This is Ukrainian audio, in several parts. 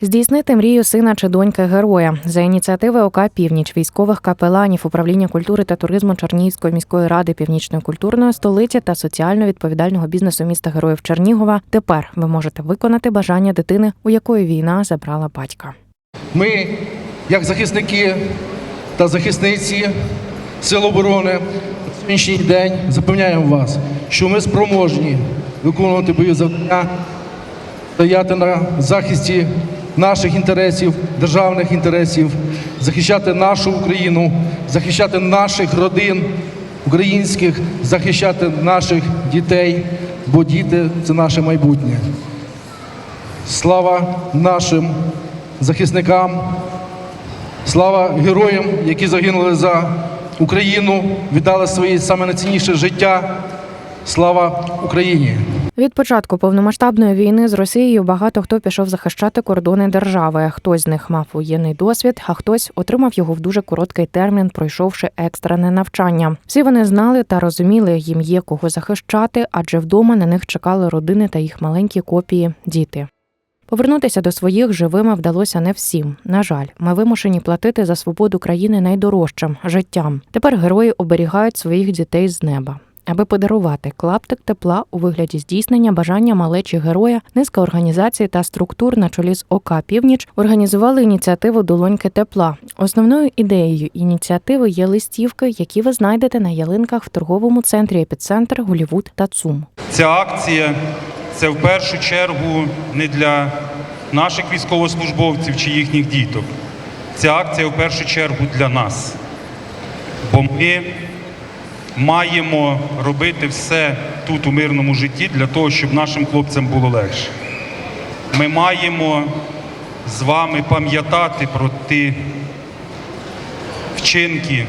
Здійснити мрію сина чи доньки героя за ініціативи ОК Північ військових капеланів управління культури та туризму Чернігівської міської ради північної культурної столиці та соціально відповідального бізнесу міста Героїв Чернігова. Тепер ви можете виконати бажання дитини, у якої війна забрала батька. Ми, як захисники та захисниці Сил оборони, сьогоднішній день запевняємо вас, що ми спроможні виконувати бойові завдання, стояти на захисті наших інтересів, державних інтересів, захищати нашу Україну, захищати наших родин українських, захищати наших дітей, бо діти це наше майбутнє. Слава нашим захисникам, слава героям, які загинули за Україну, віддали своє саме найцінніше життя. Слава Україні! Від початку повномасштабної війни з Росією багато хто пішов захищати кордони держави. Хтось з них мав воєнний досвід, а хтось отримав його в дуже короткий термін, пройшовши екстрене навчання. Всі вони знали та розуміли, їм є кого захищати, адже вдома на них чекали родини та їх маленькі копії діти. Повернутися до своїх живими вдалося не всім. На жаль, ми вимушені платити за свободу країни найдорожчим життям. Тепер герої оберігають своїх дітей з неба. Аби подарувати клаптик тепла у вигляді здійснення бажання малечі героя, низка організацій та структур на чолі з ОК Північ організували ініціативу Долоньки тепла. Основною ідеєю ініціативи є листівки, які ви знайдете на ялинках в торговому центрі епіцентр Голівуд та ЦУМ. Ця акція це в першу чергу не для наших військовослужбовців чи їхніх діток. Ця акція в першу чергу для нас. Бо ми маємо робити все тут у мирному житті для того, щоб нашим хлопцям було легше. Ми маємо з вами пам'ятати про ті вчинки,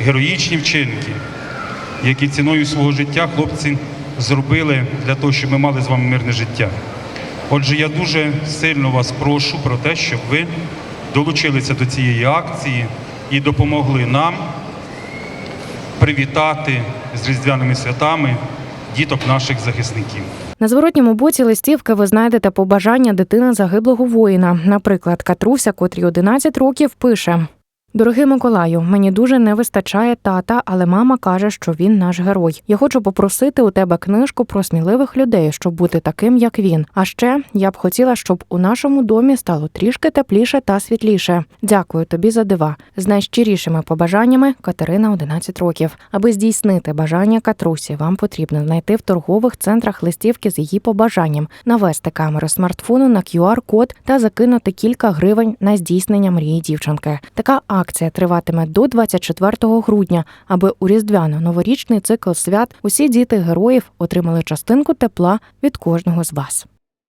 героїчні вчинки, які ціною свого життя хлопці зробили для того, щоб ми мали з вами мирне життя. Отже, я дуже сильно вас прошу про те, щоб ви долучилися до цієї акції і допомогли нам привітати з різдвяними святами діток наших захисників. На зворотньому боці листівки ви знайдете побажання дитини загиблого воїна. Наприклад, Катруся, котрій 11 років, пише. Дорогий Миколаю, мені дуже не вистачає тата, але мама каже, що він наш герой. Я хочу попросити у тебе книжку про сміливих людей, щоб бути таким, як він. А ще я б хотіла, щоб у нашому домі стало трішки тепліше та світліше. Дякую тобі за дива. З найщирішими побажаннями Катерина 11 років. Аби здійснити бажання Катрусі, вам потрібно знайти в торгових центрах листівки з її побажанням, навести камеру смартфону на QR-код та закинути кілька гривень на здійснення мрії дівчинки. Така акція триватиме до 24 грудня, аби у різдвяно-новорічний цикл свят усі діти героїв отримали частинку тепла від кожного з вас.